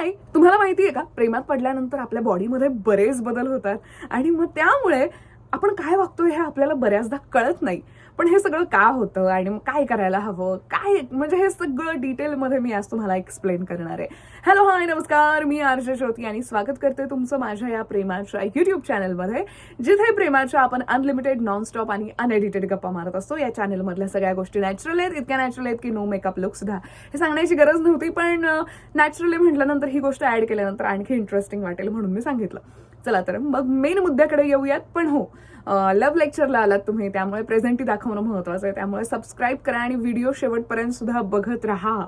हाय तुम्हाला माहिती आहे का? प्रेमात पडल्यानंतर आपल्या बॉडीमध्ये बरेच बदल होतात. आणि मग त्यामुळे आपण काय वागतोय हे आपल्याला बऱ्याचदा कळत नाही. पण हे सगळं का होतं आणि मग काय करायला हवं? काय म्हणजे हे सगळं डिटेलमध्ये मी आज तुम्हाला एक्सप्लेन करणार आहे. हॅलो हाय नमस्कार. मी आरजे ज्योती आणि स्वागत करते तुमचं माझ्या या प्रेमाच्या युट्यूब चॅनलमध्ये जिथे प्रेमाच्या आपण अनलिमिटेड नॉनस्टॉप आणि अनएडिटेड गप्पा मारत असतो. या चॅनलमधल्या सगळ्या गोष्टी नॅचरल आहेत इतक्या नॅचरल आहेत की नो मेकअप लुक सुद्धा हे सांगण्याची गरज नव्हती पण नॅचरली म्हटल्यानंतर ही गोष्ट ऍड केल्यानंतर आणखी इंटरेस्टिंग वाटेल म्हणून मी सांगितलं. चला तर मग मेन मुद्द्याकडे येऊयात पण हो लव्ह लेक्चरला आलात तुम्ही त्यामुळे प्रेझेंटी दाखवणं महत्वाचं आहे. त्यामुळे सबस्क्राईब करा आणि व्हिडिओ शेवटपर्यंत सुद्धा बघत राहा.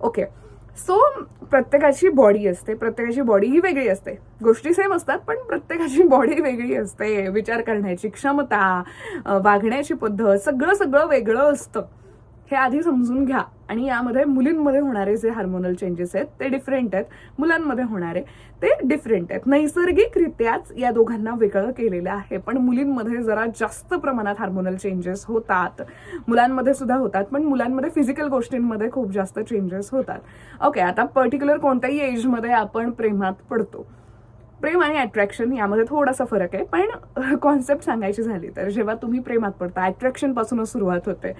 ओके सो प्रत्येकाची बॉडी असते. प्रत्येकाची बॉडी ही वेगळी असते. गोष्टी सेम असतात पण प्रत्येकाची बॉडी वेगळी असते. विचार करण्याची क्षमता वागण्याची पद्धत सगळं सगळं वेगळं असतं. हे आधी समजून घ्या. आणि यामध्ये मुलींमध्ये होणारे जे हार्मोनल चेंजेस आहेत ते डिफरंट आहेत. मुलांमध्ये होणारे ते डिफरंट आहेत. नैसर्गिकरित्याच या दोघांना वेगळं केलेलं आहे. पण मुलींमध्ये जरा जास्त प्रमाणात हार्मोनल चेंजेस होतात. मुलांमध्ये सुद्धा होतात पण मुलांमध्ये फिजिकल गोष्टींमध्ये खूप जास्त चेंजेस होतात. ओके आता पर्टिक्युलर कोणत्याही एजमध्ये आपण प्रेमात पडतो. प्रेम आणि अट्रॅक्शन यामध्ये थोडासा फरक आहे. पण कॉन्सेप्ट सांगायची झाली तर जेव्हा तुम्ही प्रेमात पडता अट्रॅक्शनपासूनच सुरुवात होते.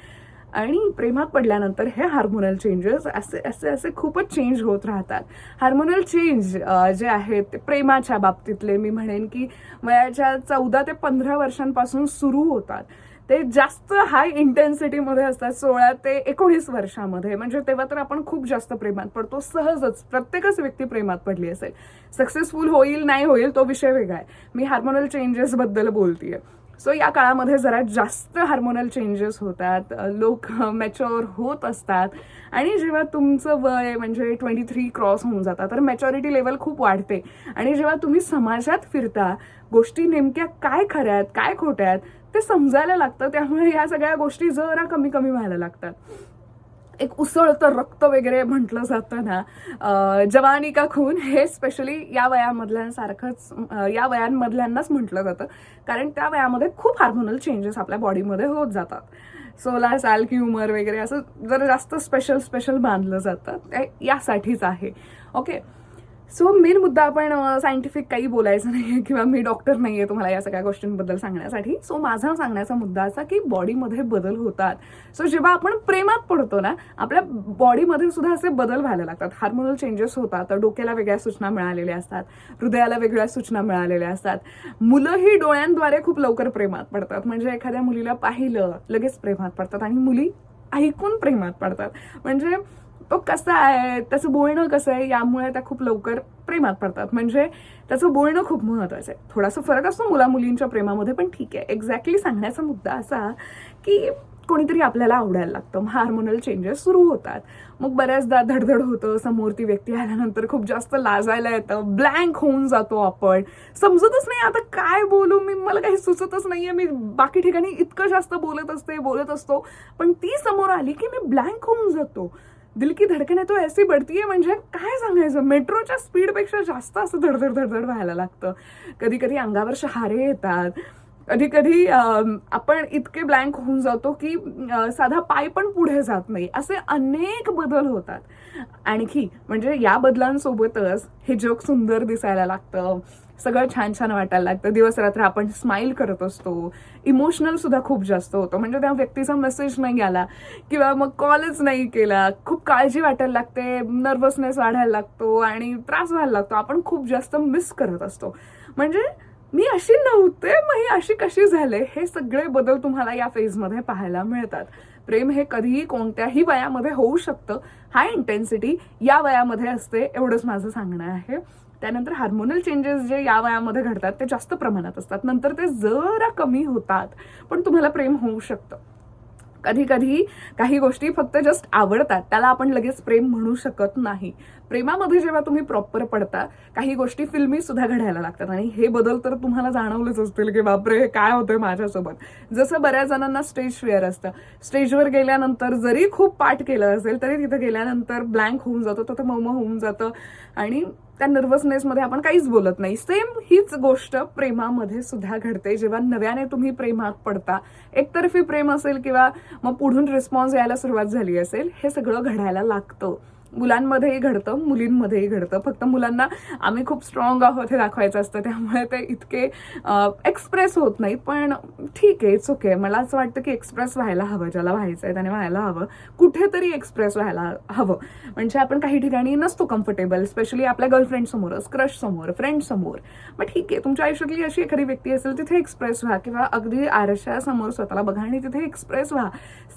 आणि प्रेमात पडल्यानंतर हे हार्मोनल चेंजेस असे असे असे खूपच चेंज होत राहतात. हार्मोनल चेंज जे आहेत ते प्रेमाच्या बाबतीतले मी म्हणेन की वयाच्या चौदा ते पंधरा वर्षांपासून सुरू होतात. ते जास्त हाय इंटेन्सिटीमध्ये असतात सोळा ते एकोणीस वर्षामध्ये. म्हणजे तेव्हा तर आपण खूप जास्त प्रेमात पडतो. सहजच प्रत्येकच व्यक्ती प्रेमात पडली असेल. सक्सेसफुल होईल नाही होईल तो विषय वेगळा आहे. मी हार्मोनल चेंजेसबद्दल बोलते बोलतीये. सो या काळामध्ये जरा जास्त हार्मोनल चेंजेस होतात. लोक मॅच्युअर होत असतात. आणि जेव्हा तुमचं वय म्हणजे ट्वेंटी थ्री क्रॉस होऊन जातात तर मॅच्युरिटी लेवल खूप वाढते. आणि जेव्हा तुम्ही समाजात फिरता गोष्टी नेमक्या काय खऱ्या आहेत काय खोट्या आहेत ते समजायला लागतं. त्यामुळे या सगळ्या गोष्टी जरा कमी कमी व्हायला लागतात. एक उसळतं रक्त वगैरे म्हटलं जातं ना. जवानी का खून हे स्पेशली या वयामधल्यांसारखंच या वयांमधल्यांनाच म्हटलं जातं. कारण त्या वयामध्ये खूप हार्मोनल चेंजेस आपल्या बॉडीमध्ये होत जातात. सोळा साल की उमर वगैरे असं जर जास्त स्पेशल स्पेशल बांधलं जातं ते यासाठीच आहे. ओके सो मेन मुद्दा आपण सायंटिफिक काही बोलायचं नाही आहे किंवा मी डॉक्टर नाही आहे तुम्हाला या सगळ्या गोष्टींबद्दल सांगण्यासाठी. सो माझा सांगण्याचा मुद्दा असा की बॉडीमध्ये बदल होतात. सो जेव्हा आपण प्रेमात पडतो ना आपल्या बॉडीमध्ये सुद्धा असे बदल व्हायला लागतात. हार्मोनल चेंजेस होतात तर डोक्याला वेगळ्या सूचना मिळालेल्या असतात हृदयाला वेगळ्या सूचना मिळालेल्या असतात. मुलंही डोळ्यांद्वारे खूप लवकर प्रेमात पडतात. म्हणजे एखाद्या मुलीला पाहिलं लगेच प्रेमात पडतात आणि मुली ऐकून प्रेमात पडतात. म्हणजे तो कसा आहे त्याचं बोलणं कसं आहे यामुळे त्या खूप लवकर प्रेमात पडतात. म्हणजे त्याचं बोलणं खूप महत्वाचं आहे. थोडासा फरक असतो मुला मुलींच्या प्रेमामध्ये पण ठीक आहे. एक्झॅक्टली सांगण्याचा मुद्दा असा की कोणीतरी आपल्याला आवडायला लागतं. मग हार्मोनल चेंजेस सुरू होतात. मग बऱ्याचदा धडधड होतं. समोर ती व्यक्ती आल्यानंतर खूप जास्त लाजायला येतं. ब्लँक होऊन जातो आपण. समजतच नाही आता काय बोलू मी. मला काही सुचतच नाहीये. मी बाकी ठिकाणी इतकं जास्त बोलत असते बोलत असतो. पण ती समोर आली की मी ब्लँक होऊन जातो. दिल की धडकन तो ऐसी बढ़ती आहे म्हणजे काय सांगायचं? मेट्रोच्या स्पीडपेक्षा जास्त असं धडधड धडधड व्हायला लागतं. कधी कधी अंगावर शहारे येतात. कधी कधी आपण इतके ब्लँक होऊन जातो की साधा पाय पण पुढे जात नाही. असे अनेक बदल होतात. आणखी म्हणजे या बदलांसोबतच हे जग सुंदर दिसायला लागतं. सगळं छान छान वाटायला लागतं. दिवस रात्र आपण स्माईल करत असतो. इमोशनल सुद्धा खूप जास्त होतं. म्हणजे त्या व्यक्तीचा मेसेज नाही आला किंवा मग कॉलच नाही केला. खूप काळजी वाटायला लागते नर्वसनेस वाढायला लागतो आणि त्रास व्हायला लागतो. आपण खूप जास्त मिस करत असतो. म्हणजे मी अशी नव्हते मग ही अशी कशी झाले? हे सगळे बदल तुम्हाला या फेजमध्ये पाहायला मिळतात. प्रेम हे कधीही कोणत्याही वयामध्ये होऊ शकतं. हाय इंटेन्सिटी या वयामध्ये असते एवढंच माझं सांगणं आहे. त्यानंतर हार्मोनल चेंजेस जे या वयामध्ये घडतात ते जास्त प्रमाणात असतात. नंतर ते जरा कमी होतात पण तुम्हाला प्रेम होऊ शकतं. कधी कधी काही गोष्टी फक्त जस्ट आवडतात त्याला आपण लगेच प्रेम म्हणू शकत नाही. प्रेमामध्ये जेव्हा तुम्ही प्रॉपर पडता काही गोष्टी फिल्मी सुद्धा घडायला लागतात. आणि हे बदल तर तुम्हाला जाणवलेच असतील की बापरे हे काय होतंय माझ्यासोबत? जसं बऱ्याच जणांना स्टेज फिअर असतं. स्टेजवर गेल्यानंतर जरी खूप पाठ केलं असेल तरी तिथं गेल्यानंतर ब्लँक होऊन जातं तर मम होऊन जातं. आणि त्या नर्वसनेसमध्ये आपण काहीच बोलत नाही. सेम हीच गोष्ट प्रेमामध्ये सुद्धा घडते. जेव्हा नव्याने तुम्ही प्रेमात पडता एकतर्फी प्रेम असेल किंवा मग पुढून रिस्पॉन्स यायला सुरुवात झाली असेल हे सगळं घडायला लागतं. मुलांमध्येही घडतं मुलींमध्येही घडतं. फक्त मुलांना आम्ही खूप स्ट्रॉंग आहोत हे दाखवायचं असतं त्यामुळे ते इतके एक्सप्रेस होत नाहीत पण ठीक आहे इट्स ओके मला असं वाटतं की एक्सप्रेस व्हायला हवं ज्याला व्हायचं आहे त्याने व्हायला हवं. कुठेतरी एक्सप्रेस व्हायला हवं. म्हणजे आपण काही ठिकाणी नसतो कम्फर्टेबल स्पेशली आपल्या गर्लफ्रेंडसमोरच क्रश समोर फ्रेंडसमोर मग ठीक आहे तुमच्या आयुष्यातली अशी एखादी व्यक्ती असेल तिथे एक्सप्रेस व्हा. किंवा अगदी आरशासमोर स्वतःला बघा आणि तिथे एक्सप्रेस व्हा.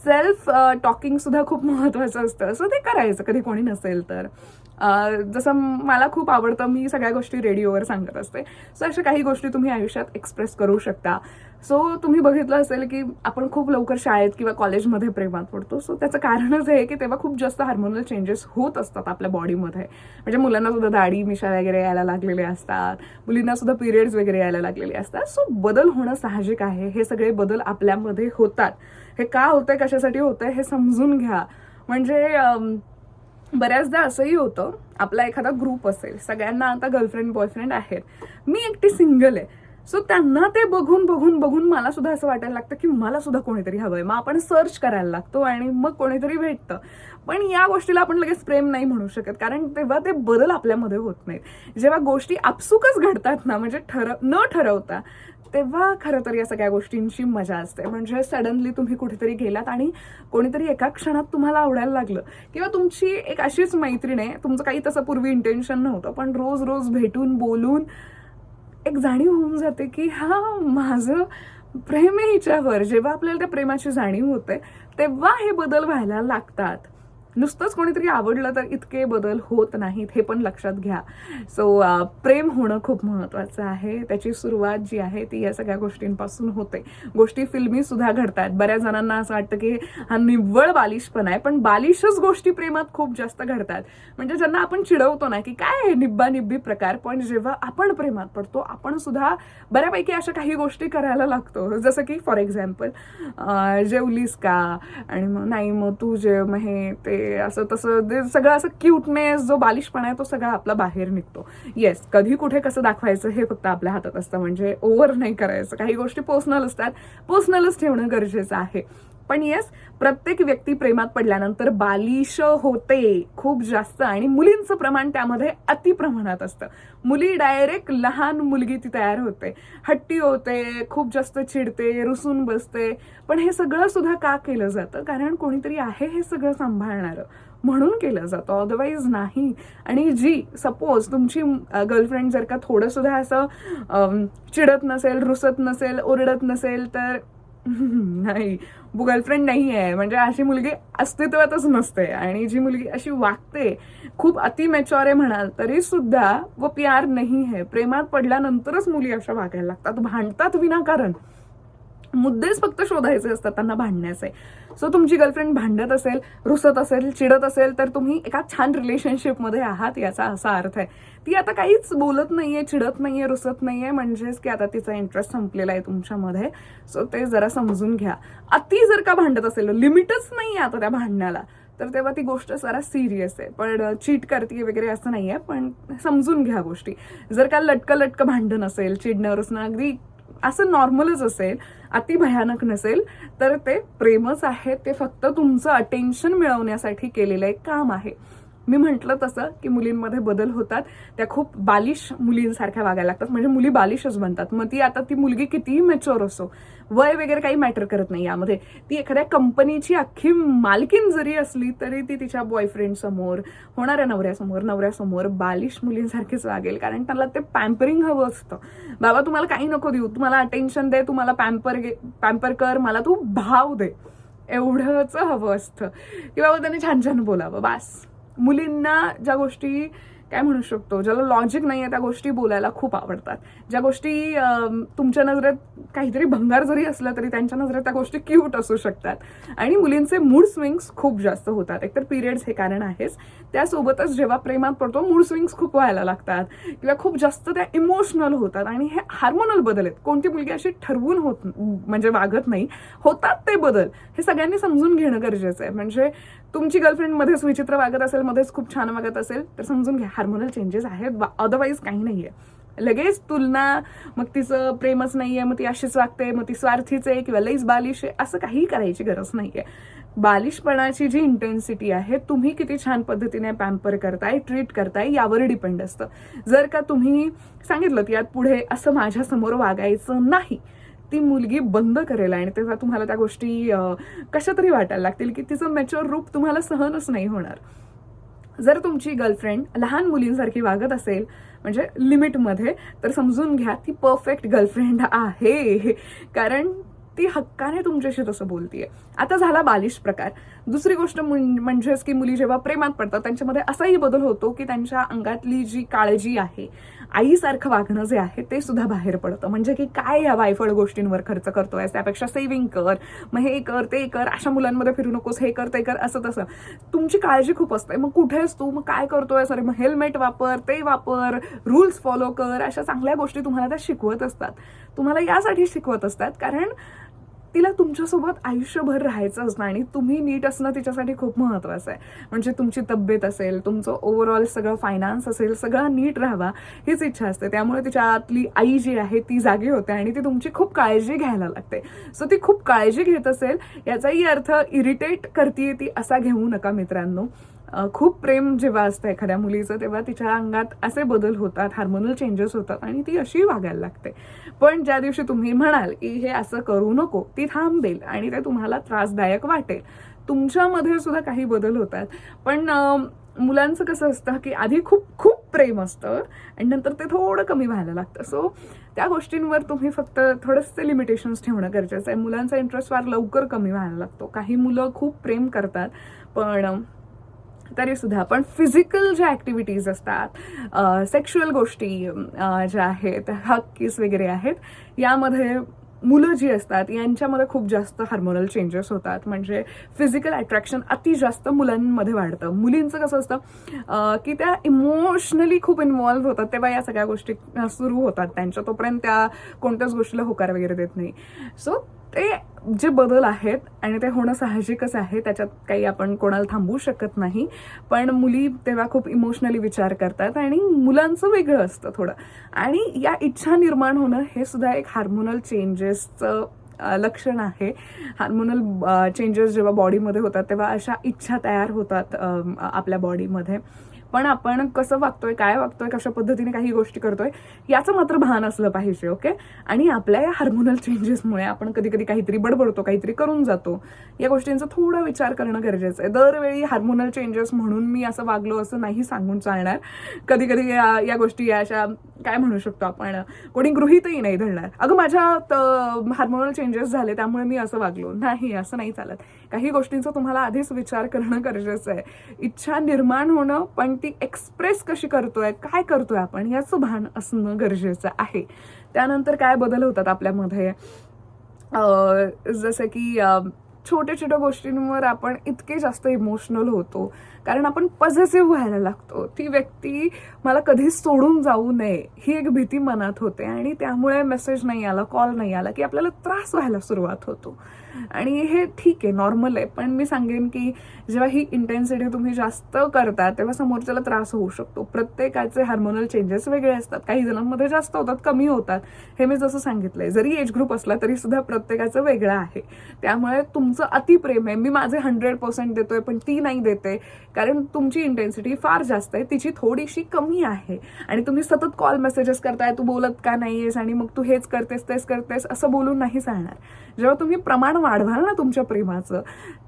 सेल्फ टॉकिंग सुद्धा खूप महत्वाचं असतं. सो ते करायचं कधी कोणी नसेल तर. जसं मला खूप आवडतं मी सगळ्या गोष्टी रेडिओवर सांगत असते. सो अशा काही गोष्टी तुम्ही आयुष्यात एक्सप्रेस करू शकता. सो तुम्ही बघितलं असेल की आपण खूप लवकर शाळेत किंवा कॉलेजमध्ये प्रेमात पडतो. सो त्याचं कारणच आहे की तेव्हा खूप जास्त हार्मोनल चेंजेस होत असतात आपल्या बॉडीमध्ये म्हणजे मुलांना सुद्धा दाढी मिशा वगैरे यायला लागलेले असतात. मुलींना सुद्धा पिरियड्स वगैरे यायला लागलेले असतात. सो बदल होणं साहजिक आहे. हे सगळे बदल आपल्यामध्ये होतात. हे का होतंय कशासाठी होतंय हे समजून घ्या. म्हणजे बऱ्याचदा असंही होतं आपला एखादा ग्रुप असेल सगळ्यांना आता गर्लफ्रेंड बॉयफ्रेंड आहेत. मी एकटी सिंगल आहे. सो त्यांना ते बघून बघून बघून मला सुद्धा असं वाटायला लागतं की मला सुद्धा कोणीतरी हवंय. मग आपण सर्च करायला लागतो आणि मग कोणीतरी भेटतं. पण या गोष्टीला आपण लगेच प्रेम नाही म्हणू शकत कारण तेव्हा ते बदल आपल्यामध्ये होत नाहीत. जेव्हा गोष्टी आपसुकच घडतात ना म्हणजे ठर न ठरवता तेव्हा खरं तर या सगळ्या गोष्टींची मजा असते. म्हणजे सडनली तुम्ही कुठेतरी गेलात आणि कोणीतरी एका क्षणात तुम्हाला आवडायला लागलं. किंवा तुमची एक अशीच मैत्रीण आहे तुमचं काही तसं पूर्वी इंटेन्शन नव्हतं पण रोज रोज भेटून बोलून एक जाणीव होऊन जाते की हा माझं प्रेम आहे हिच्यावर. जेव्हा आपल्याला त्या प्रेमाची जाणीव होते तेव्हा हे बदल व्हायला लागतात. नुसतंच कोणीतरी आवडलं तर इतके बदल होत नाहीत हे पण लक्षात घ्या. सो uh, प्रेम होणं खूप महत्त्वाचं आहे. त्याची सुरुवात जी आहे ती या सगळ्या गोष्टींपासून होते. गोष्टी फिल्मी सुद्धा घडतात. बऱ्याच जणांना असं वाटतं की हा निव्वळ बालिशपण आहे पण बालिशच गोष्टी प्रेमात खूप जास्त घडतात. म्हणजे ज्यांना आपण चिडवतो ना की काय आहे निब्बा निब्बी प्रकार पण जेव्हा आपण प्रेमात पडतो आपण सुद्धा बऱ्यापैकी अशा काही गोष्टी करायला लागतो. जसं की फॉर एक्झाम्पल जेवलीस का? आणि मग नाही मग तू जे मग हे ते असं तसं सगळं असं क्यूटनेस जो बालिशपणा आहे तो सगळा आपला बाहेर निघतो. येस कधी कुठे कसं दाखवायचं हे फक्त आपल्या हातात असतं. म्हणजे ओव्हर नाही करायचं. काही गोष्टी पर्सनल असतात. पर्सनलच ठेवणं गरजेचं आहे. पण येस प्रत्येक व्यक्ती प्रेमात पडल्यानंतर बालिश होते खूप जास्त आणि मुलींचं प्रमाण त्यामध्ये अति प्रमाणात असतं. मुली डायरेक्ट लहान मुलगी ती तयार होते. हट्टी होते खूप जास्त चिडते रुसून बसते. पण हे सगळं सुद्धा का केलं जातं? कारण कोणीतरी आहे हे सगळं सांभाळणारं. म्हणून केलं जातं. अदरवाईज नाही. आणि जी सपोज तुमची गर्लफ्रेंड जर का थोडंसुद्धा असं चिडत नसेल रुसत नसेल ओरडत नसेल तर नाही गर्लफ्रेंड नाही आहे म्हणजे अशी मुलगी अस्तित्वातच नसते. आणि जी मुलगी अशी वागते खूप अति मॅच्युअर आहे म्हणाल तरी सुद्धा व प्यार नाही आहे. प्रेमात पडल्यानंतरच मुली अशा वागायला लागतात. भांडतात विनाकारण. मुद्देच फक्त शोधायचे असतात त्यांना भांडण्याचे. सो तुमची गर्लफ्रेंड भांडत असेल रुसत असेल चिडत असेल तर तुम्ही एका छान रिलेशनशिपमध्ये आहात याचा असा अर्थ आहे. ती आता काहीच बोलत नाहीये चिडत नाहीये रुसत नाहीये म्हणजेच की आता तिचा इंटरेस्ट संपलेला आहे तुमच्यामध्ये. सो ते जरा समजून घ्या. अति जर का भांडत असेल लिमिटच नाही आता त्या भांडण्याला तर तेव्हा ती गोष्ट जरा सिरियस आहे. पण चीट करते वगैरे असं नाहीये पण समजून घ्या गोष्टी. जर का लटकं लटकं भांडण असेल चिडणं रुसणं अगदी असं नॉर्मलच असेल अति भयानक नसेल तर ते प्रेमच आहे. ते फक्त तुमचं अटेन्शन मिळवण्यासाठी केलेलं एक काम आहे. मी म्हटलं तसं की मुलींमध्ये बदल होतात. त्या खूप बालिश मुलींसारख्या वागायला लागतात. म्हणजे मुली बालिशच बनतात. मग ती आता ती मुलगी कितीही मॅच्युअर असो वय वगैरे काही मॅटर करत नाही यामध्ये. ती एखाद्या कंपनीची अख्खी मालकीन जरी असली तरी ती तिच्या बॉयफ्रेंड समोर होणाऱ्या नवऱ्यासमोर नवऱ्यासमोर बालिश मुलींसारखीच वागेल. कारण त्याला ते पॅम्परिंग हवं असतं. बाबा तुम्हाला काही नको देऊ. तुम्हाला अटेन्शन दे. तुम्हाला पॅम्पर पॅम्पर कर. मला तू भाव दे. एवढंच हवं असतं. की बाबा त्याने छान छान बोलावं. बास. मुलींना ज्या गोष्टी काय म्हणू शकतो ज्याला लॉजिक नाही आहे त्या गोष्टी बोलायला खूप आवडतात. ज्या गोष्टी तुमच्या नजरेत काहीतरी भंगार जरी असलं तरी त्यांच्या नजरेत त्या गोष्टी क्यूट असू शकतात. आणि मुलींचे मूड स्विंग्स खूप जास्त होतात. एकतर पिरियड्स हे कारण आहेच. त्यासोबतच जेव्हा प्रेमात पडतो मूड स्विंग्स खूप व्हायला लागतात. किंवा खूप जास्त त्या इमोशनल होतात. आणि हे हार्मोनल बदल आहेत. कोणती मुलगी अशी ठरवून होत म्हणजे वागत नाही होतात ते बदल. हे सगळ्यांनी समजून घेणं गरजेचं आहे. म्हणजे तुमची गर्लफ्रेंड मध्येच विचित्र वागत असेल मध्येच खूप छान वागत असेल तर समजून घ्या हार्मोनल चेंजेस आहेत अदरवाईज काही नाही आहे लगेच तुलना मग तिचं प्रेमच नाहीये मग ती अशीच वागते मग ती स्वार्थीच आहे किंवा लईच बालिश आहे असं काहीही करायची गरज नाहीये. बालिशपणाची जी इंटेन्सिटी आहे तुम्ही किती छान पद्धतीने पॅम्पर करताय ट्रीट करताय यावर डिपेंड असतं. जर का तुम्ही सांगितलं की यात पुढे असं माझ्यासमोर वागायचं नाही ती मुलगी बंद करेल आणि तेव्हा तुम्हाला त्या गोष्टी कशा तरी वाटायला लागतील की तिचं मॅच्युअर रूप तुम्हाला सहनच नाही होणार. जर तुमची गर्लफ्रेंड लहान मुलींसारखी वागत असेल म्हणजे लिमिटमध्ये तर समजून घ्या ती परफेक्ट गर्लफ्रेंड आहे. कारण ती हक्काने तुमच्याशी तसं बोलतीये. आता झाला बालिश प्रकार. दुसरी गोष्ट म्हणजेच की मुली जेव्हा प्रेमात पडतात त्यांच्यामध्ये असाही बदल होतो की त्यांच्या अंगातली जी काळजी आहे आईसारखं वागणं जे आहे ते सुद्धा बाहेर पडतं. म्हणजे की काय या वायफळ गोष्टींवर खर्च करतोय? त्यापेक्षा सेव्हिंग कर. मग हे कर ते कर. अशा मुलांमध्ये फिरू नकोस. हे कर ते कर. असं तसं. तुमची काळजी खूप असते. मग कुठेस तू? मग काय करतोय? सॉरी मग हेल्मेट वापर ते वापर रूल्स फॉलो कर. अशा चांगल्या गोष्टी तुम्हाला त्या शिकवत असतात. तुम्हाला यासाठी शिकवत असतात. कारण तिला तुमच्यासोबत आयुष्यभर राहायचं असतं आणि तुम्ही नीट असणं तिच्यासाठी खूप महत्वाचं आहे. म्हणजे तुमची तब्येत असेल तुमचं ओव्हरऑल सगळं फायनान्स असेल सगळं नीट राहावा हीच इच्छा असते. त्यामुळे तिच्यातली आई जी आहे ती जागी होते आणि ती तुमची खूप काळजी घ्यायला लागते. सो ती खूप काळजी घेत असेल याचाही अर्थ इरिटेट करते ती असा घेऊ नका मित्रांनो. खूप प्रेम जेव्हा असतं एखाद्या मुलीचं तेव्हा तिच्या अंगात असे बदल होतात हार्मोनल चेंजेस होतात आणि ती अशी वागायला लागते. पण ज्या दिवशी तुम्ही म्हणाल की हे असं करू नको ती थांबेल आणि ते तुम्हाला त्रासदायक वाटेल. तुमच्यामध्ये सुद्धा काही बदल होतात. पण मुलांचं कसं असतं की आधी खूप खूप प्रेम असतं आणि नंतर ते थोडं कमी व्हायला लागतं. सो त्या गोष्टींवर तुम्ही फक्त थोडंसं लिमिटेशन्स ठेवणं गरजेचं आहे. मुलांचा इंटरेस्ट फार लवकर कमी व्हायला लागतो. काही मुलं खूप प्रेम करतात पण तरीसुद्धा. तरी सुद्धा पण फिजिकल ज्या ऍक्टिव्हिटीज असतात सेक्शुअल गोष्टी ज्या आहेत हक्कीस वगैरे आहेत यामध्ये मुलं जी असतात यांच्यामध्ये खूप जास्त हार्मोनल चेंजेस होतात. म्हणजे फिजिकल अट्रॅक्शन अति जास्त मुलांमध्ये वाढतं. मुलींचं कसं असतं की त्या इमोशनली खूप इन्व्हॉल्व्ह होतात. तेव्हा या सगळ्या गोष्टी सुरू होतात त्यांच्या. तोपर्यंत त्या कोणत्याच गोष्टीला होकार वगैरे देत नाही. सो ते जे बदल आहेत आणि ते होणं साहजिकच आहे त्याच्यात काही आपण कोणाला थांबवू शकत नाही. पण मुली तेव्हा खूप इमोशनली विचार करतात आणि मुलांचं वेगळं असतं थोडं. आणि या इच्छा निर्माण होणं हे सुद्धा एक हार्मोनल चेंजेसचं लक्षण आहे. हार्मोनल चेंजेस जेव्हा बॉडीमध्ये होतात तेव्हा अशा इच्छा तयार होतात आपल्या बॉडीमध्ये पण आपण कसं वागतोय काय वागतोय कशा पद्धतीने काही गोष्टी करतोय याचं मात्र भान असलं पाहिजे ओके? आणि आपल्या या हार्मोनल चेंजेसमुळे आपण कधी कधी काहीतरी बडबडतो काहीतरी करून जातो. या गोष्टींचा थोडा विचार करणं गरजेचं आहे. दरवेळी हार्मोनल चेंजेस म्हणून मी असं वागलो असं नाही सांगून चालणार. कधी कधी या या गोष्टी या अशा काय म्हणू शकतो आपण कोणी गृहितही नाही धरणार. अगं माझ्यात हार्मोनल चेंजेस झाले त्यामुळे मी असं वागलो. नाही असं नाही चालत. काही गोष्टींचा तुम्हाला आधीच विचार करणं गरजेचं आहे. इच्छा निर्माण होणं पण ती एक्सप्रेस कशी करतोय काय करतोय आपण याचं भान असणं गरजेचं आहे. त्यानंतर काय बदल होतात आपल्यामध्ये? जसं की छोट्या छोट्या गोष्टींवर आपण इतके जास्त इमोशनल होतो. कारण आपण पॉझिटिव्ह व्हायला लागतो. ती व्यक्ती मला कधीच सोडून जाऊ नये ही एक भीती मनात होते आणि त्यामुळे मेसेज नाही आला कॉल नाही आला की आपल्याला त्रास व्हायला सुरुवात होतो. आणि हे ठीक आहे नॉर्मल आहे. पण मी सांगेन की जेव्हा ही इंटेन्सिटी तुम्ही जास्त करता तेव्हा समोरच्याला त्रास होऊ शकतो. प्रत्येकाचे हार्मोनल चेंजेस वेगळे असतात. काही जणांमध्ये जास्त होतात कमी होतात. हे मी जसं सांगितलंय जरी एज ग्रुप असला तरी सुद्धा प्रत्येकाचं वेगळं आहे. त्यामुळे तुमचं अतिप्रेम आहे. मी माझे हंड्रेड पर्सेंट देतोय पण ती नाही देते. कारण तुमची इंटेन्सिटी फार जास्त आहे तिची थोडीशी कमी आहे. आणि तुम्ही सतत कॉल मेसेजेस करताय तू बोलत का नाही आहेस आणि मग तू हेच करतेस तेच करतेस असं बोलून नाही चालणार. जेव्हा तुम्ही प्रमाण वाढवाल ना तुमच्या प्रेमाचं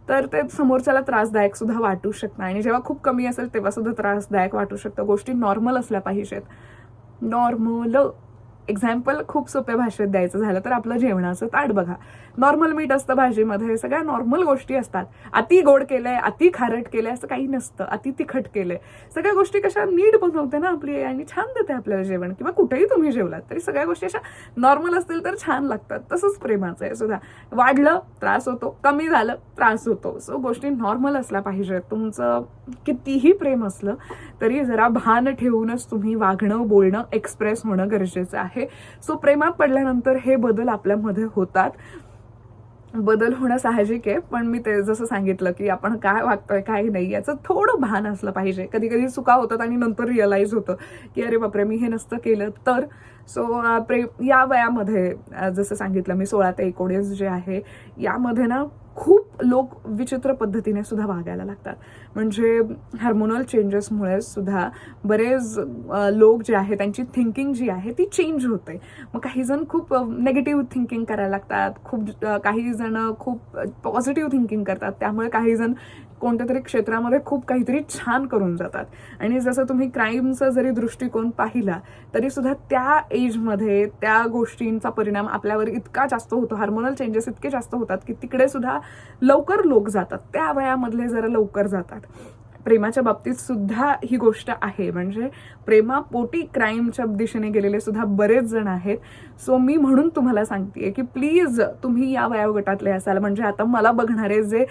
तर ते समोरच्याला त्रासदायक सुद्धा वाटू शकतं. आणि जेव्हा खूप कमी असेल तेव्हा सुद्धा त्रासदायक वाटू शकतं. गोष्टी नॉर्मल असल्या पाहिजेत. नॉर्मल एक्झाम्पल खूप सोप्या भाषेत द्यायचं झालं तर आपलं जेवणाचं ताट बघा. नॉर्मल मीठ असतं भाजीमध्ये सगळ्या नॉर्मल गोष्टी असतात. अति गोड केलंय अति खारट केलंय असं काही नसतं. अति तिखट केलंय. सगळ्या गोष्टी कशा नीट बनवते ना आपली आणि छान देते आपल्याला जेवण. किंवा कुठेही तुम्ही जेवलात तरी सगळ्या गोष्टी अशा नॉर्मल असतील तर छान लागतात. तसंच प्रेमाचं आहे सुद्धा. वाढलं त्रास होतो. कमी झालं त्रास होतो. सो गोष्टी नॉर्मल असल्या पाहिजेत. तुमचं कितीही प्रेम असलं तरी जरा भान ठेवूनच तुम्ही वागणं बोलणं एक्सप्रेस होणं गरजेचं आहे. सो प्रेमात पडल्यानंतर हे बदल आपल्यामध्ये होतात. बदल होणं साहजिक आहे पण मी ते जसं सांगितलं की आपण काय वागतोय काय नाही याचं थोडं भान असलं पाहिजे. कधी कधी चुका होतात आणि नंतर रिअलाईज होतं की अरे बापरे मी हे नसतं केलं. तर सो प्रे या वयामध्ये जसं सांगितलं मी सोळा ते एकोणीस जे आहे यामध्ये ना खूप लोक विचित्र पद्धतीने सुद्धा वागायला लागतात. म्हणजे हार्मोनल चेंजेसमुळे सुद्धा बरेच लोक जे आहे त्यांची थिंकिंग जी आहे ती चेंज होते. मग काही जण खूप नेगेटिव्ह थिंकिंग करायला लागतात. खूप काही जण खूप पॉझिटिव्ह थिंकिंग करतात. त्यामुळे काही जण कोणत्या तरी क्षेत्रामध्ये खूप काहीतरी छान करून जातात. आणि जसं तुम्ही क्राईमचा जरी दृष्टिकोन पाहिला तरी सुद्धा त्या एजमध्ये त्या गोष्टींचा परिणाम आपल्यावर इतका जास्त होतो हार्मोनल चेंजेस इतके जास्त होतात की तिकडे सुद्धा लवकर लोक जातात. त्या वयामधले जरा लवकर जातात. प्रेमाच्या बाबतीत सुद्धा ही गोष्ट आहे. म्हणजे प्रेमापोटी क्राईमच्या दिशेने गेलेले सुद्धा बरेच जण आहेत. सो मी म्हणून तुम्हाला सांगते की प्लीज तुम्ही या वयोगटातले असाल. म्हणजे आता मला बघणारे जे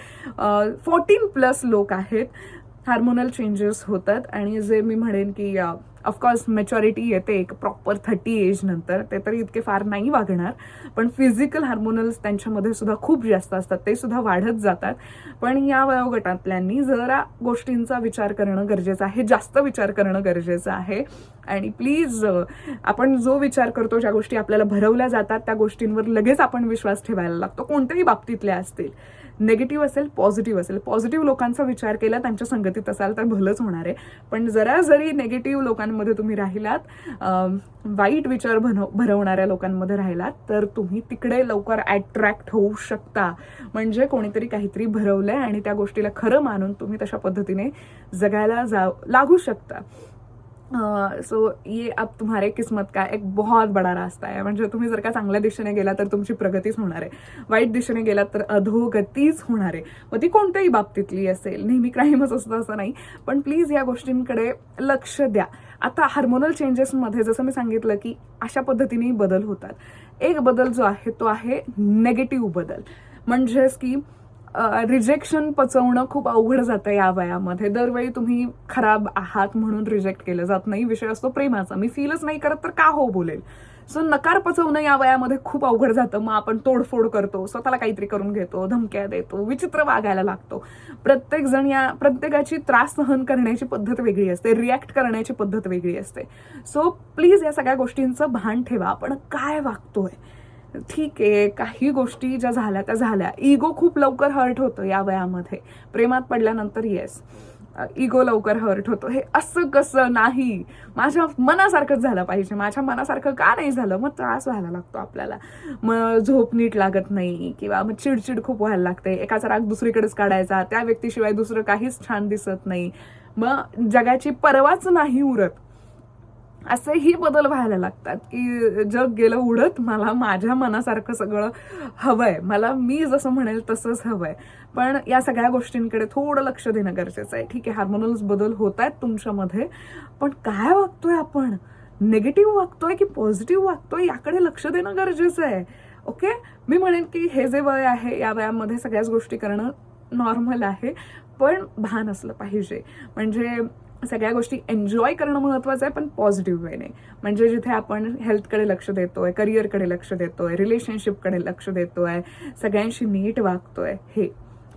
फोर्टीन प्लस लोक आहेत हार्मोनल चेंजेस होतात. आणि जे मी म्हणेन की ऑफकोर्स मेच्युरिटी येते एक प्रॉपर थर्टी एज नंतर. ते तरी इतके फार नाही वागणार. पण फिजिकल हार्मोनल्स त्यांच्यामध्ये सुद्धा खूप जास्त असतात. ते सुद्धा वाढत जातात. पण या वयोगटातल्यांनी जरा गोष्टींचा विचार करणं गरजेचं आहे. जास्त विचार करणं गरजेचं आहे. आणि प्लीज आपण जो विचार करतो ज्या गोष्टी आपल्याला भरवल्या जातात त्या गोष्टींवर लगेच आपण विश्वास ठेवायला लागतो. कोणत्याही बाबतीतल्या असतील. नेगेटिव्ह असेल पॉझिटिव्ह असेल. पॉझिटिव्ह लोकांचा विचार केला त्यांच्या संगतीत असाल तर भलंच होणार आहे. पण जरा जरी नेगेटिव्ह लोकांमध्ये तुम्ही राहिलात वाईट विचार भनव भरवणाऱ्या लोकांमध्ये राहिलात तर तुम्ही तिकडे लवकर अट्रॅक्ट होऊ शकता. म्हणजे कोणीतरी काहीतरी भरवलं आहे आणि त्या गोष्टीला खरं मानून तुम्ही तशा पद्धतीने जगायला जा लागू शकता. सो ये अब तुम्हारे किस्मत का एक बहुत बडा रास्ता आहे म्हणजे तुम्ही जर का चांगल्या दिशेने गेला तर तुमची प्रगतीच होणार आहे. वाईट दिशेने गेलात तर अधोगतीच होणार आहे. मग ती कोणत्याही बाबतीतली असेल नेहमी क्राईमच असतं असं नाही. पण प्लीज या गोष्टींकडे लक्ष द्या. आता हार्मोनल चेंजेसमध्ये जसं मी सांगितलं की अशा पद्धतीने बदल होतात. एक बदल जो आहे तो आहे नेगेटिव्ह बदल. म्हणजेच की रिजेक्शन पचवणं खूप अवघड जातं या वयामध्ये. दरवेळी तुम्ही खराब आहात म्हणून रिजेक्ट केलं जात नाही. विषय असतो प्रेमाचा. मी फीलच नाही करत तर का हो बोलेल? सो नकार पचवणं या वयामध्ये खूप अवघड जातं. मग आपण तोडफोड करतो स्वतःला काहीतरी करून घेतो धमक्या देतो विचित्र वागायला लागतो. प्रत्येक जण या प्रत्येकाची त्रास सहन करण्याची पद्धत वेगळी असते रिॲक्ट करण्याची पद्धत वेगळी असते. सो प्लीज या सगळ्या गोष्टींचं भान ठेवा. आपण काय वागतोय? ठीक आहे काही गोष्टी ज्या झाल्या त्या झाल्या. इगो खूप लवकर हर्ट होतो या वयामध्ये. प्रेमात पडल्यानंतर येस इगो लवकर हर्ट होतो. हे असं कसं नाही. माझ्या मनासारखंच झालं पाहिजे. माझ्या मनासारखं का नाही झालं? मग त्रास व्हायला लागतो आपल्याला. मग झोप नीट लागत नाही किंवा मग चिडचिड खूप व्हायला लागते. एकाचा राग दुसरीकडेच काढायचा. त्या व्यक्तीशिवाय दुसरं काहीच छान दिसत नाही. मग जगाची परवाच नाही उरत. असेही बदल व्हायला लागतात की जग गेलं उडत मला माझ्या मनासारखं सगळं हवंय. मला मी जसं म्हणेल तसंच हवंय. पण या सगळ्या गोष्टींकडे थोडं लक्ष देणं गरजेचं आहे. ठीक आहे हार्मोनल्स बदल होत आहेत तुमच्यामध्ये पण काय वागतोय आपण? निगेटिव्ह वागतोय की पॉझिटिव्ह वागतोय याकडे लक्ष देणं गरजेचं आहे. ओके मी म्हणेन की हे जे वय आहे या वयामध्ये सगळ्याच गोष्टी करणं नॉर्मल आहे पण भान असलं पाहिजे. म्हणजे सगळ्या गोष्टी एन्जॉय करणं महत्वाचं आहे पण पॉझिटिव्ह वेने म्हणजे जिथे आपण हेल्थकडे लक्ष देतोय करिअरकडे लक्ष देतोय रिलेशनशिपकडे लक्ष देतोय सगळ्यांशी नीट वागतोय हे.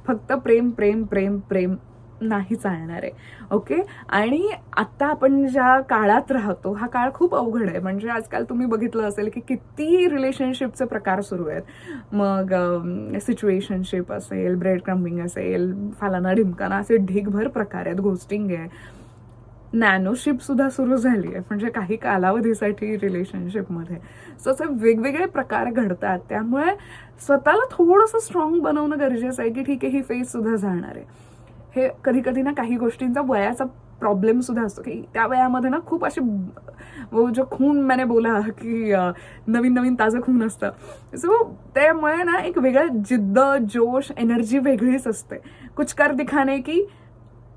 फक्त प्रेम प्रेम प्रेम प्रेम नाही चालणार आहे. ओके आणि आता आपण ज्या काळात राहतो हा काळ खूप अवघड आहे. म्हणजे आजकाल तुम्ही बघितलं असेल की किती रिलेशनशिपचे प्रकार सुरू आहेत. मग सिच्युएशनशिप असेल ब्रेड क्रम्बिंग असेल फालाना ढिमकाना असे ढीगभर प्रकार आहेत घोस्टिंग आहे. नॅनोशिप सुद्धा सुरू झाली आहे. म्हणजे काही कालावधीसाठी रिलेशनशिपमध्ये सो असे वेगवेगळे प्रकार घडतात. त्यामुळे स्वतःला थोडंसं स्ट्रॉंग बनवणं गरजेचं आहे की ठीक आहे ही फेज सुद्धा जाणार आहे. हे कधी कधी ना काही गोष्टींचा वयाचा प्रॉब्लेम सुद्धा असतो की त्या वयामध्ये ना खूप असे वो जो खून मॅने बोला की नवीन नवीन ताजं खून असतं. सो त्यामुळे ना एक वेगळं जिद्द जोश एनर्जी वेगळीच असते. कुछ कर दिखाने की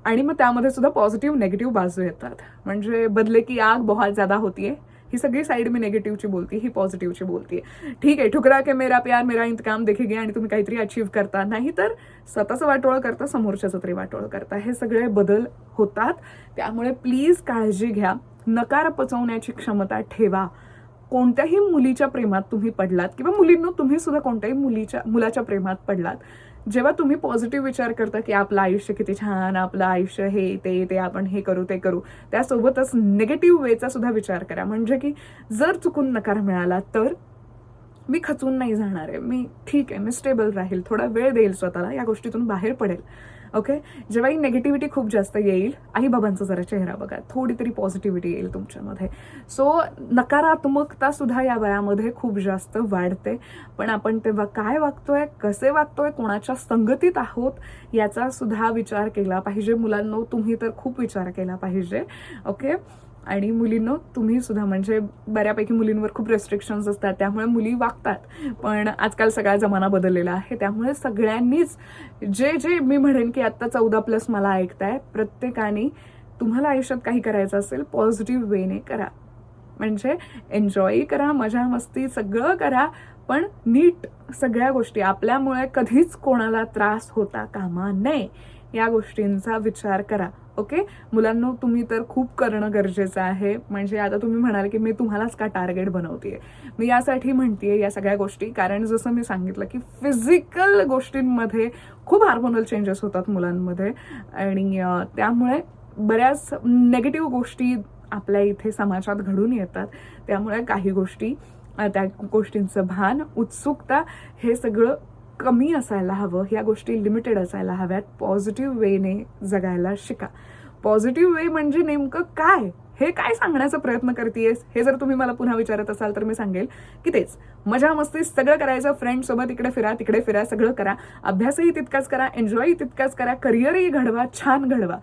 आणि मग त्यामध्ये सुद्धा पॉझिटिव्ह नेगेटिव्ह बाजू येतात. म्हणजे बदले की आग बहुत ज्यादा होतीये ही सगळी साईड मी नेगेटिव्हची बोलते ही पॉझिटिव्हची बोलते ठीक आहे ठुकरा के मेरा प्यार मेरा इंतकाम देखेगे आणि तुम्ही काहीतरी अचीव्ह करता. नाही तर स्वतःचं वाटोळ करता समोरच्याचं तरी वाटोळ करता. हे सगळे बदल होतात. त्यामुळे प्लीज काळजी घ्या. नकार पचवण्याची क्षमता ठेवा. कोणत्याही मुलीच्या प्रेमात तुम्ही पडलात किंवा मुलींना तुम्ही सुद्धा कोणत्याही मुलीच्या मुलाच्या प्रेमात पडलात जेव्हा तुम्ही पॉझिटिव्ह विचार करता की आपलं आयुष्य किती छान आपलं आयुष्य हे ते ते आपण हे करू ते करू त्यासोबतच निगेटिव्ह वेचा सुद्धा विचार करा. म्हणजे की जर चुकून नकार मिळाला तर मी खचून नाही जाणार आहे. मी ठीक आहे मी स्टेबल राहील. थोडा वेळ देईल स्वतःला या गोष्टीतून बाहेर पडेल. ओके जेव्हा ही नेगेटिव्हिटी खूप जास्त येईल आई बाबांचा जरा चेहरा बघा. थोडी तरी पॉझिटिव्हिटी येईल तुमच्यामध्ये. सो नकारात्मकता सुद्धा या वयामध्ये खूप जास्त वाढते. पण आपण तेव्हा काय वागतोय कसे वागतोय कोणाच्या संगतीत आहोत याचा सुद्धा विचार केला पाहिजे. मुलांनो तुम्ही तर खूप विचार केला पाहिजे. ओके आणि मुलींनो तुम्ही सुद्धा म्हणजे बऱ्यापैकी मुलींवर खूप रेस्ट्रिक्शन्स असतात त्यामुळे मुली वागतात. पण आजकाल सगळा जमाना बदललेला आहे त्यामुळे सगळ्यांनीच जे जे मी म्हणेन की आत्ता चौदा प्लस मला ऐकताय प्रत्येकाने तुम्हाला आयुष्यात काही करायचं असेल पॉझिटिव्ह वेने करा. म्हणजे एन्जॉय करा मजा मस्ती सगळं करा पण नीट सगळ्या गोष्टी आपल्यामुळे कधीच कोणाला त्रास होता कामा नये. या गोष्टींचा विचार करा ओके? मुलांनो तुम्ही तर खूप करणं गरजेचं आहे. म्हणजे आता तुम्ही म्हणाल की मी तुम्हालाच का टार्गेट बनवतेय? मी यासाठी म्हणतेय या सगळ्या गोष्टी. कारण जसं मी सांगितलं की फिजिकल गोष्टींमध्ये खूप हार्मोनल चेंजेस होतात मुलांमध्ये. आणि त्यामुळे बऱ्याच नेगेटिव्ह गोष्टी आपल्या इथे समाजात घडून येतात. त्यामुळे काही गोष्टी त्या गोष्टींचं भान उत्सुकता हे सगळं कमी असायला हवं ह्या गोष्टी लिमिटेड असायला हव्यात. पॉझिटिव्ह वेने जगायला शिका. पॉझिटिव्ह वे म्हणजे नेमकं काय? हे काय सांगण्याचा प्रयत्न करतेयस? हे जर तुम्ही मला पुन्हा विचारत असाल तर मी सांगेल की तेच. मजा मस्ती सगळं करायचं फ्रेंड सोबत इकडे फिरा तिकडे फिरा सगळं करा. अभ्यासही तितकाच करा एन्जॉयही तितकाच करा करिअरही घडवा छान घडवा.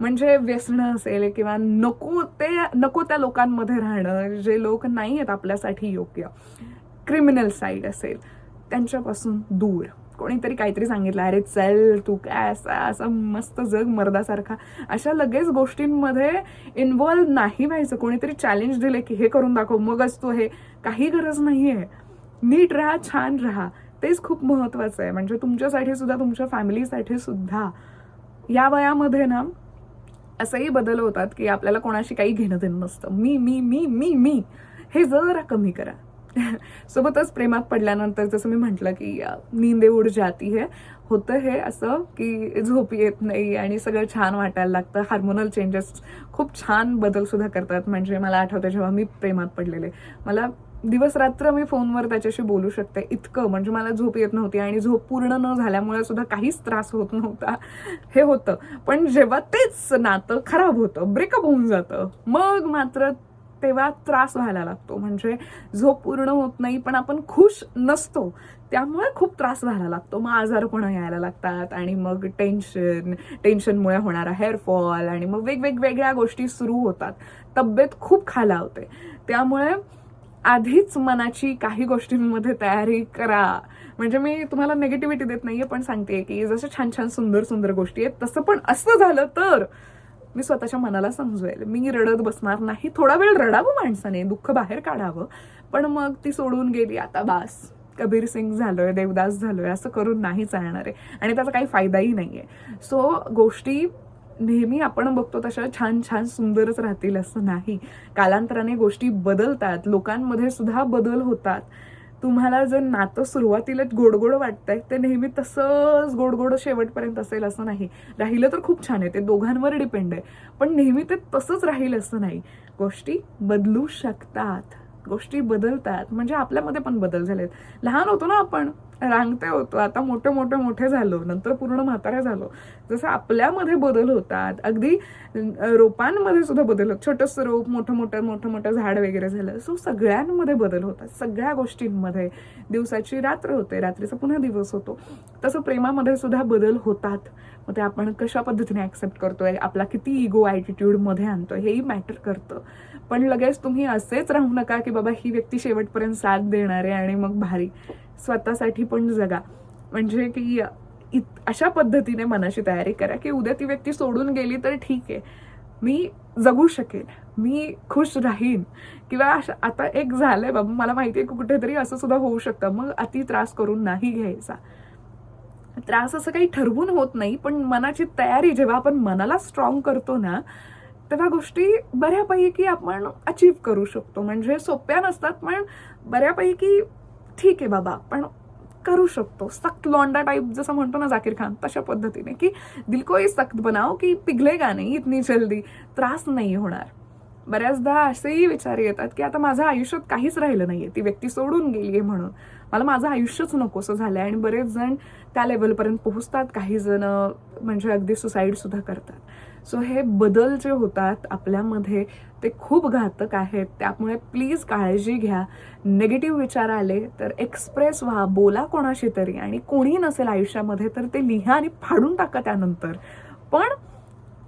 म्हणजे व्यसनं असेल किंवा नको ते नको त्या लोकांमध्ये राहणं जे लोक नाही आहेत आपल्यासाठी योग्य. क्रिमिनल साईड असेल. त्यांच्यापासून दूर. कोणीतरी काहीतरी सांगितलं अरे चल तू काय असा असं मस्त जग मर्दासारखा. अशा लगेच गोष्टींमध्ये इन्व्हॉल्व नाही व्हायचं. कोणीतरी चॅलेंज दिले की हे करून दाखव मगच तू हे. काही गरज नाही आहे नीट राहा छान राहा. तेच खूप महत्वाचं आहे. म्हणजे तुमच्यासाठी सुद्धा तुमच्या फॅमिलीसाठी सुद्धा. या वयामध्ये ना असंही बदल होतात की आपल्याला कोणाशी काही घेणं देणं नसतं. मी मी मी मी मी. हे जरा कमी करा. सोबतच प्रेमात पडल्यानंतर जसं मी म्हटलं की अ, उड जाती है. होतं हे असं की झोप येत नाही आणि सगळं छान वाटायला लागतं. हार्मोनल चेंजेस खूप छान बदल सुद्धा करतात. म्हणजे मला आठवतं जेव्हा मी प्रेमात पडलेले. मला दिवस रात्र मी फोनवर त्याच्याशी बोलू शकते इतकं. म्हणजे मला झोप येत नव्हती आणि झोप पूर्ण न झाल्यामुळे सुद्धा काहीच त्रास होत नव्हता. हे होतं. पण जेव्हा तेच नातं खराब होतं ब्रेकअप होऊन जातं. मग मात्र तेव्हा त्रास व्हायला लागतो. म्हणजे झोप पूर्ण होत नाही पण आपण खुश नसतो. त्यामुळे खूप त्रास व्हायला लागतो. मग आजारपणं यायला लागतात आणि मग टेन्शन टेन्शनमुळे होणारा हेअरफॉल आणि मग वेगवेगवेगळ्या गोष्टी सुरू होतात. तब्येत खूप खालावते. त्यामुळे आधीच मनाची काही गोष्टींमध्ये तयारी करा. म्हणजे मी तुम्हाला नेगेटिव्हिटी देत नाहीये पण सांगते की जसं छान छान सुंदर सुंदर गोष्टी आहेत तसं पण असं झालं तर मी स्वतःच्या मनाला समजवेल मी रडत बसणार नाही. थोडा वेळ रडावं माणसाने दुःख बाहेर काढावं. पण मग ती सोडून गेली. आता बास कबीर सिंग झालोय देवदास झालोय असं करून नाही चालणार आहे. आणि त्याचा काही फायदाही नाहीये. सो गोष्टी नेहमी आपण बघतो तशा छान छान सुंदरच राहतील असं नाही. कालांतराने गोष्टी बदलतात. लोकांमध्ये सुद्धा बदल होतात. तुम्हाला जर नातं सुरुवातीला गोडगोड वाटतंय ते नेहमी तसंच गोडगोड शेवटपर्यंत असेल असं नाही. राहिलं तर खूप छान आहे ते दोघांवर डिपेंड आहे. पण नेहमी ते तसंच राहील असं नाही. गोष्टी बदलू शकतात. गोष्टी बदलतात. म्हणजे आपल्यामध्ये पण बदल झालेत. लहान होतो ना आपण रांगते होतो. आता मोठे मोठे मोठे झालो. नंतर पूर्ण म्हाताऱ्या झालो. जसं आपल्यामध्ये बदल होतात. अगदी रोपांमध्ये सुद्धा बदल होतात. छोटंसं रोप मोठं मोठं मोठं मोठं झाड वगैरे झालं. सो सगळ्यांमध्ये बदल होतात. सगळ्या गोष्टींमध्ये. दिवसाची रात्र होते. रात्रीचा पुन्हा दिवस होतो. तसं प्रेमामध्ये सुद्धा बदल होतात. मग ते आपण कशा पद्धतीने ॲक्सेप्ट करतोय? आपला किती इगो ॲटिट्यूडमध्ये आणतो हेही मॅटर करतं. पण लगेच तुम्ही असेच राहू नका की बाबा ही व्यक्ती शेवटपर्यंत साथ देणार आहे आणि मग भारी. स्वतःसाठी पण जगा. म्हणजे की इत- अशा पद्धतीने मनाची तयारी करा की उद्या ती व्यक्ती सोडून गेली तर ठीक आहे. मी जगू शकेन मी खुश राहीन. किंवा आता एक झालंय बाबा मला माहितीये की कुठेतरी असं सुद्धा होऊ शकतं. मग अति त्रास करून नाही घ्यायचा. त्रास असं काही ठरवून होत नाही पण मनाची तयारी जेव्हा आपण मनाला स्ट्रॉंग करतो ना तेव्हा गोष्टी बऱ्यापैकी आपण अचीव करू शकतो. म्हणजे सोप्या नसतात पण बऱ्यापैकी ठीक आहे बाबा पण करू शकतो. सख्त लॉन्डा टाईप जसं म्हणतो ना जाकीर खान तशा पद्धतीने की दिलकोही सक्त सख्त बनाव की पिघलेगा नाही इतनी जल्दी त्रास नाही होणार. बऱ्याचदा असेही विचार येतात की आता माझं आयुष्यात काहीच राहिलं नाही आहे ती व्यक्ती सोडून गेली आहे म्हणून. मला माझं आयुष्यच नकोसं झालं आहे आणि बरेच जण त्या लेवलपर्यंत पोहोचतात काही जण म्हणजे अगदी सुसाईडसुद्धा करतात. सो हे बदल जे होतात आपल्यामध्ये ते खूप घातक आहेत. त्यामुळे प्लीज काळजी घ्या. नेगेटिव्ह विचार आले तर एक्सप्रेस व्हा. बोला कोणाशी तरी आणि कोणी नसेल आयुष्यामध्ये तर ते लिहा आणि फाडून टाका त्यानंतर. पण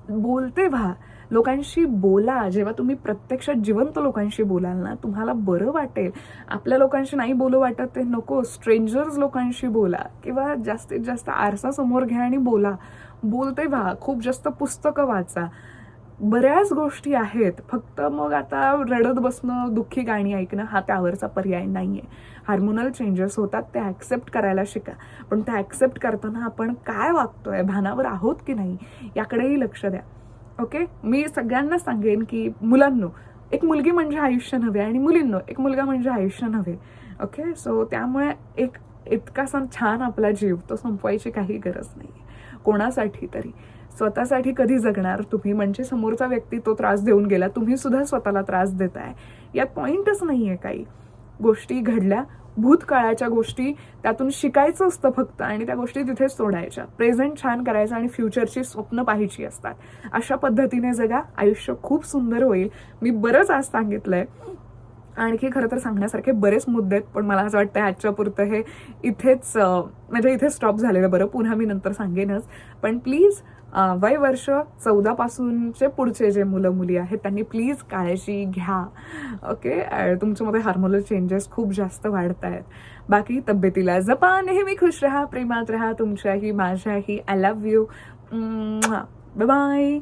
बोलते व्हा. लोकांशी बोला. जेव्हा तुम्ही प्रत्यक्षात जिवंत लोकांशी बोलाल ना तुम्हाला बरं वाटेल. आपल्या लोकांशी नाही बोलू वाटत ते नको. स्ट्रेंजर्स लोकांशी बोला. किंवा जास्तीत जास्त आरसा समोर घ्या आणि बोला. बोलते व्हा खूप जास्त पुस्तकं वाचा. बऱ्याच गोष्टी आहेत. फक्त मग आता रडत बसणं दुःखी गाणी ऐकणं हा त्यावरचा पर्याय नाही आहे हार्मोनल चेंजेस होतात ते ॲक्सेप्ट करायला शिका. पण ते ॲक्सेप्ट करताना आपण काय वागतोय भानावर आहोत की नाही याकडेही लक्ष द्या. ओके? मी सगळ्यांना सांगेन की मुलांनो एक मुलगी म्हणजे आयुष्य नव्हे आणि मुलींनो एक मुलगा म्हणजे आयुष्य नव्हे. ओके? सो त्यामुळे एक इतका सण छान आपला जीव तो संपवायची काही गरज नाही कोणासाठी तरी. स्वतःसाठी कधी जगणार तुम्ही? म्हणजे समोरचा व्यक्ती तो त्रास देऊन गेला तुम्ही सुद्धा स्वतःला त्रास देताय. यात पॉइंटच नाहीये काही. गोष्टी घडल्या भूतकाळाच्या गोष्टी त्यातून शिकायचं असतं फक्त आणि त्या गोष्टी तिथेच सोडायच्या. प्रेझेंट छान करायचं आणि फ्युचरची स्वप्न पाहायची असतात. अशा पद्धतीने जगा. आयुष्य खूप सुंदर होईल. मी बरंच आज सांगितलंय. आणखी खरं तर सांगण्यासारखे बरेच मुद्दे आहेत पण मला असं वाटतं आजच्या पुरतं हे इथेच म्हणजे इथे स्टॉप झालेलं बरं. पुन्हा मी नंतर सांगेनच. पण प्लीज वय वर्ष चौदापासूनचे पुढचे जे मुलं मुली आहेत त्यांनी प्लीज काळजी घ्या. ओके तुमच्यामध्ये हार्मोनल चेंजेस खूप जास्त वाढत आहेत. बाकी तब्येतीला जपा. नेहमी खुश राहा प्रेमात राहा. तुमच्याही माझ्याही. I love you bye